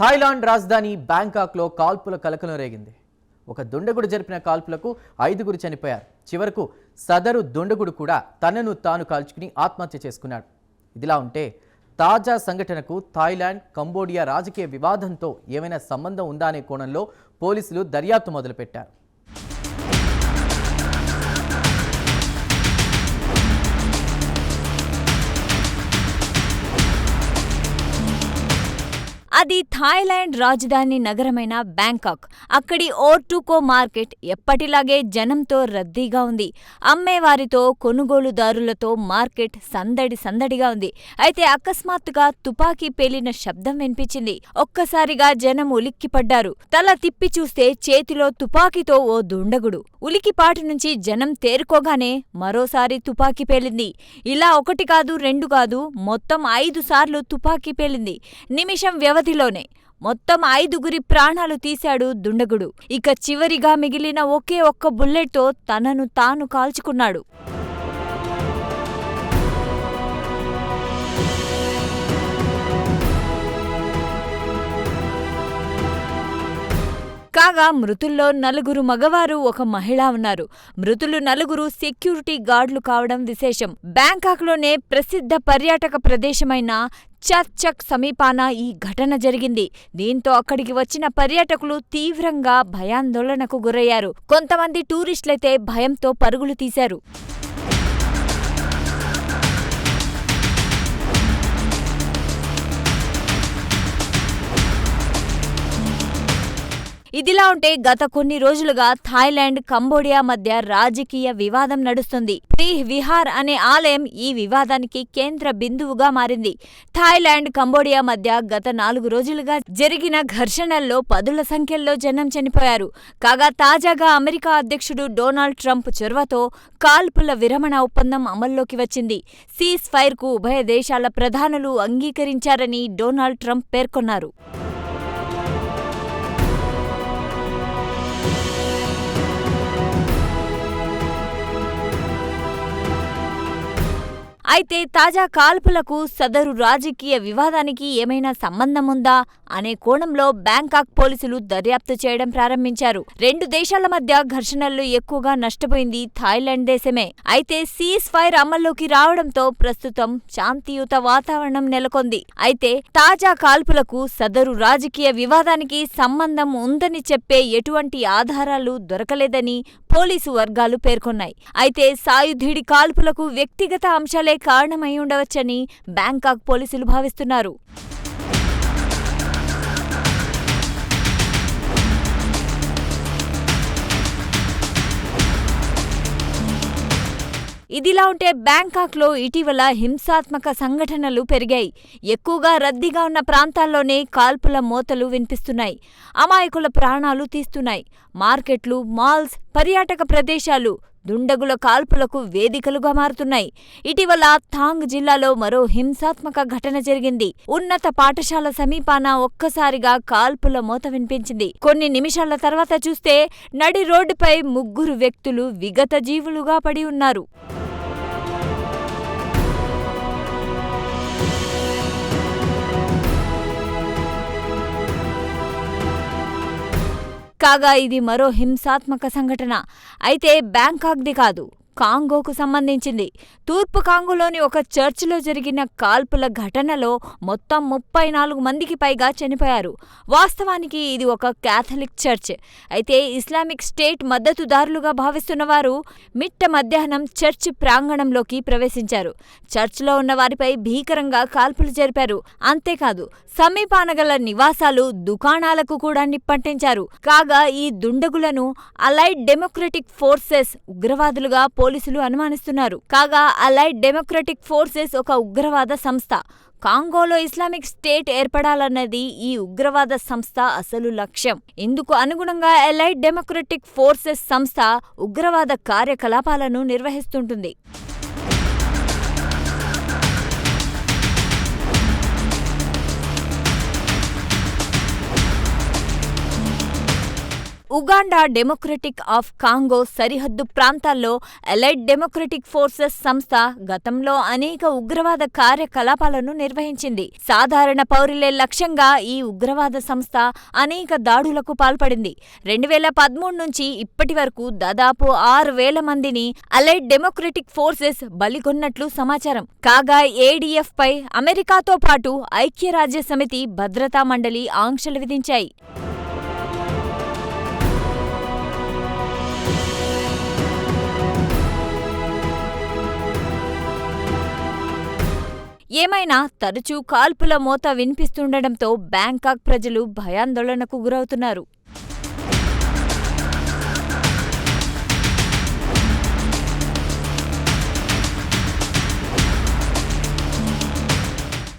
Thailand రాజధాని బ్యాంకాక్లో కాల్పుల కలకలం రేగింది. ఒక దుండగుడు జరిపిన కాల్పులకు ఐదుగురు చనిపోయారు. చివరకు సదరు దుండగుడు కూడా తనను తాను కాల్చుకుని ఆత్మహత్య చేసుకున్నాడు. ఇదిలా ఉంటే తాజా సంఘటనకు థాయిలాండ్ కంబోడియా రాజకీయ వివాదంతో ఏమైనా సంబంధం ఉందా అనే కోణంలో పోలీసులు దర్యాప్తు మొదలుపెట్టారు. అది థాయిలాండ్ రాజధాని నగరమైన బ్యాంకాక్. అక్కడి ఓర్టుకో మార్కెట్ ఎప్పటిలాగే జనంతో రద్దీగా ఉంది. అమ్మేవారితో కొనుగోలుదారులతో మార్కెట్ సందడి సందడిగా ఉంది. అయితే అకస్మాత్తుగా తుపాకీ పేలిన శబ్దం వినిపించింది. ఒక్కసారిగా జనం ఉలిక్కిపడ్డారు. తల తిప్పి చూస్తే చేతిలో తుపాకీతో ఓ దుండగుడు. ఉలికిపాటు నుంచి జనం తేరుకోగానే మరోసారి తుపాకీ పేలింది. ఇలా ఒకటి కాదు రెండు కాదు మొత్తం ఐదు సార్లు తుపాకీ పేలింది. నిమిషం వ్యవధిలోనే మొత్తం ఐదుగురి ప్రాణాలు తీశాడు దుండగుడు. ఇక చివరిగా మిగిలిన ఒకే ఒక్క బుల్లెట్తో తనను తాను కాల్చుకున్నాడు. కాగా మృతుల్లో నలుగురు మగవారు ఒక మహిళ ఉన్నారు. మృతులు నలుగురు సెక్యూరిటీ గార్డులు కావడం విశేషం. బ్యాంకాక్లోనే ప్రసిద్ధ పర్యాటక ప్రదేశమైన చర్చక్ సమీపాన ఈ ఘటన జరిగింది. దీంతో అక్కడికి వచ్చిన పర్యాటకులు తీవ్రంగా భయాందోళనకు గురయ్యారు. కొంతమంది టూరిస్టులైతే భయంతో పరుగులు తీశారు. ఇదిలా ఉంటే గత కొన్ని రోజులుగా థాయిలాండ్ కంబోడియా మధ్య రాజకీయ వివాదం నడుస్తుంది. ప్రీహ్ విహార్ అనే ఆలయం ఈ వివాదానికి కేంద్ర బిందువుగా మారింది. థాయిలాండ్ కంబోడియా మధ్య గత నాలుగు రోజులుగా జరిగిన ఘర్షణల్లో పదుల సంఖ్యల్లో జనం చనిపోయారు. కాగా తాజాగా అమెరికా అధ్యక్షుడు డొనాల్డ్ ట్రంప్ చొరవతో కాల్పుల విరమణ ఒప్పందం అమల్లోకి వచ్చింది. సీజ్ ఫైర్కు ఉభయ దేశాల ప్రధానులు అంగీకరించారని డొనాల్డ్ ట్రంప్ పేర్కొన్నారు. అయితే తాజా కాల్పులకు సదరు రాజకీయ వివాదానికి ఏమైనా సంబంధముందా అనే కోణంలో బ్యాంకాక్ పోలీసులు దర్యాప్తు చేయడం ప్రారంభించారు. రెండు దేశాల మధ్య ఘర్షణల్లో ఎక్కువగా నష్టపోయింది థాయిలాండ్ దేశమే. అయితే సీజ్ ఫైర్ అమల్లోకి రావడంతో ప్రస్తుతం శాంతియుత వాతావరణం నెలకొంది. అయితే తాజా కాల్పులకు సదరు రాజకీయ వివాదానికి సంబంధం ఉందని చెప్పే ఎటువంటి ఆధారాలు దొరకలేదని పోలీసు వర్గాలు పేర్కొన్నాయి. అయితే సాయుధుడి కాల్పులకు వ్యక్తిగత అంశాలే కారణమై ఉండవచ్చని బ్యాంకాక్ పోలీసులు భావిస్తున్నారు. ఇదిలా ఉంటే బ్యాంకాక్లో ఇటీవల హింసాత్మక సంఘటనలు పెరిగాయి. ఎక్కువగా రద్దీగా ఉన్న ప్రాంతాల్లోనే కాల్పుల మోతలు వినిపిస్తున్నాయి. అమాయకుల ప్రాణాలు తీస్తున్నాయి. మార్కెట్లు మాల్స్ పర్యాటక ప్రదేశాలు దుండగుల కాల్పులకు వేదికలుగా మారుతున్నాయి. ఇటీవల థాంగ్ జిల్లాలో మరో హింసాత్మక ఘటన జరిగింది. ఉన్నత పాఠశాల సమీపాన ఒక్కసారిగా కాల్పుల మోత వినిపించింది. కొన్ని నిమిషాల తర్వాత చూస్తే నడి రోడ్డుపై ముగ్గురు వ్యక్తులు విగత జీవులుగా పడి ఉన్నారు. కాగా ఇది మరో హింసాత్మక సంఘటన. అయితే బ్యాంకాక్ది కాదు. కాంగోకు సంబంధించింది. తూర్పు కాంగోలోని ఒక చర్చిలో జరిగిన కాల్పుల ఘటనలో మొత్తం ముప్పై నాలుగు మందికి పైగా చనిపోయారు. వాస్తవానికి ఇది ఒక క్యాథలిక్ చర్చ్. అయితే ఇస్లామిక్ స్టేట్ మద్దతుదారులుగా భావిస్తున్నవారు మిట్ట మధ్యాహ్నం చర్చ్ ప్రాంగణంలోకి ప్రవేశించారు. చర్చ్లో ఉన్న వారిపై భీకరంగా కాల్పులు జరిపారు. అంతేకాదు సమీపాన గల నివాసాలు దుకాణాలకు కూడా నిప్పంటించారు. కాగా ఈ దుండగులను అలైడ్ డెమోక్రటిక్ ఫోర్సెస్ ఉగ్రవాదులుగా పోలీసులు అనుమానిస్తున్నారు. కాగా అలైడ్ డెమోక్రటిక్ ఫోర్సెస్ ఒక ఉగ్రవాద సంస్థ. కాంగోలో ఇస్లామిక్ స్టేట్ ఏర్పడాలన్నది ఈ ఉగ్రవాద సంస్థ అసలు లక్ష్యం. ఇందుకు అనుగుణంగా ఎలైట్ డెమోక్రటిక్ ఫోర్సెస్ సంస్థ ఉగ్రవాద కార్యకలాపాలను నిర్వహిస్తుంటుంది. ఉగాండా డెమోక్రటిక్ ఆఫ్ కాంగో సరిహద్దు ప్రాంతాల్లో ఎలైట్ డెమోక్రటిక్ ఫోర్సెస్ సంస్థ గతంలో అనేక ఉగ్రవాద కార్యకలాపాలను నిర్వహించింది. సాధారణ పౌరులే లక్ష్యంగా ఈ ఉగ్రవాద సంస్థ అనేక దాడులకు పాల్పడింది. రెండు వేల పదమూడు నుంచి ఇప్పటి వరకు దాదాపు ఆరు వేల మందిని అలైట్ డెమోక్రటిక్ ఫోర్సెస్ బలిగొన్నట్లు సమాచారం. కాగా ఏడీఎఫ్ పై అమెరికాతో పాటు ఐక్యరాజ్య సమితి భద్రతా మండలి ఆంక్షలు విధించాయి. ఏమైనా తరచూ కాల్పుల మోత వినిపిస్తుండటంతో బ్యాంకాక్ ప్రజలు భయాందోళనకు గురవుతున్నారు.